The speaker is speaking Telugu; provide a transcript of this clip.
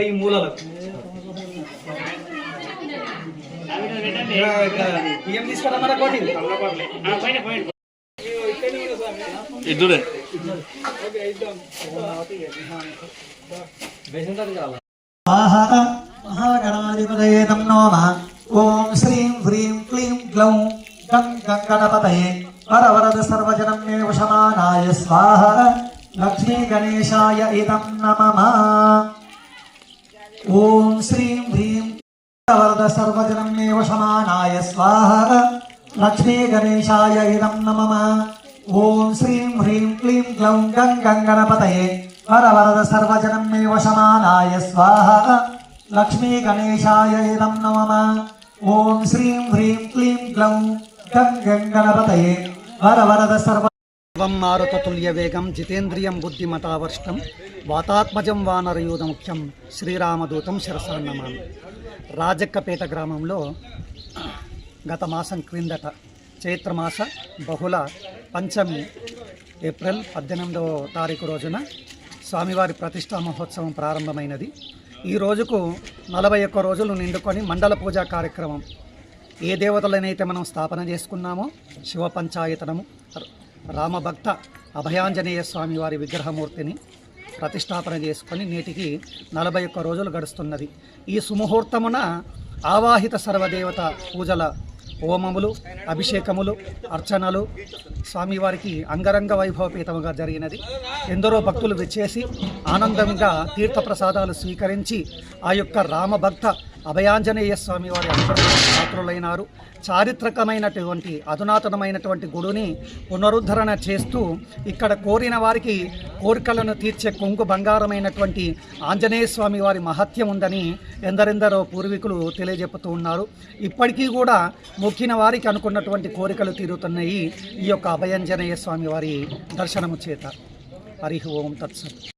ఈ మూలలకు బియ్యం తీసుకురమ్మన్నా కోటి? ఇద్దరే మహాగణాధిపతయే తం నోమ. ఓం శ్రీం హ్రీం క్లీం గ్లౌం గం గంగణపతయే వరవరద సర్వజనం మే ఉషమానాయ స్వాహ. లక్ష్మీ గణేశాయ ఇదం నమమా ఓం శ్రీం హ్రీం వరద సర్వజనం సమానాయ స్వాహ లక్ష్మీ గణేశాయ ఇదం నమమ ఓం శ్రీం హ్రీం క్లీం క్లౌ గం గంగణపతయే వర వరద సర్వజనం సమానాయ స్వాహ లక్ష్మీ గణేశాయ ఇదం నమమ ఓం శ్రీం హ్రీం క్లీం క్లౌ గం గంగణపతయే వర వరద సర్వ శివం మారుతతుల్య వేగం జితేంద్రియం బుద్ధిమతావర్ష్టం వాతాత్మజం వానరయూధ ముఖ్యం శ్రీరామదూతం శిరసాన్నమామి. రాజక్కపేట గ్రామంలో గత మాసం క్రిందట చైత్రమాస బహుళ పంచమి ఏప్రిల్ పద్దెనిమిదవ తారీఖు రోజున స్వామివారి ప్రతిష్టా మహోత్సవం ప్రారంభమైనది. ఈ రోజుకు నలభై ఒక్క రోజులు నిండుకొని మండల పూజా కార్యక్రమం. ఏ దేవతలనైతే మనం స్థాపన చేసుకున్నామో శివ పంచాయతనము రామభక్త అభయాంజనేయ స్వామి వారి విగ్రహమూర్తిని ప్రతిష్టాపన చేసుకొని నేటికి నలభై ఒక్క రోజులు గడుస్తున్నది. ఈ సుముహూర్తమున ఆవాహిత సర్వదేవత పూజల హోమములు అభిషేకములు అర్చనలు స్వామివారికి అంగరంగ వైభవపేతముగా జరిగినది. ఎందరో భక్తులు విచ్చేసి ఆనందంగా తీర్థప్రసాదాలు స్వీకరించి ఆ యొక్క రామభక్త అభయాంజనేయ స్వామి వారి పాత్రులైనారు చారిత్రకమైనటువంటి అధునాతనమైనటువంటి గుడిని పునరుద్ధరణ చేస్తూ ఇక్కడ కోరిన వారికి కోరికలను తీర్చే కొంగు బంగారమైనటువంటి ఆంజనేయ స్వామి వారి మహత్యం ఉందని ఎందరెందరో పూర్వీకులు తెలియజెప్పుతూ ఉన్నారు. ఇప్పటికీ కూడా మొక్కిన వారికి అనుకున్నటువంటి కోరికలు తీరుతున్నాయి ఈ యొక్క అభయాంజనేయ స్వామి వారి దర్శనము చేత. హరి ఓం తత్సత్.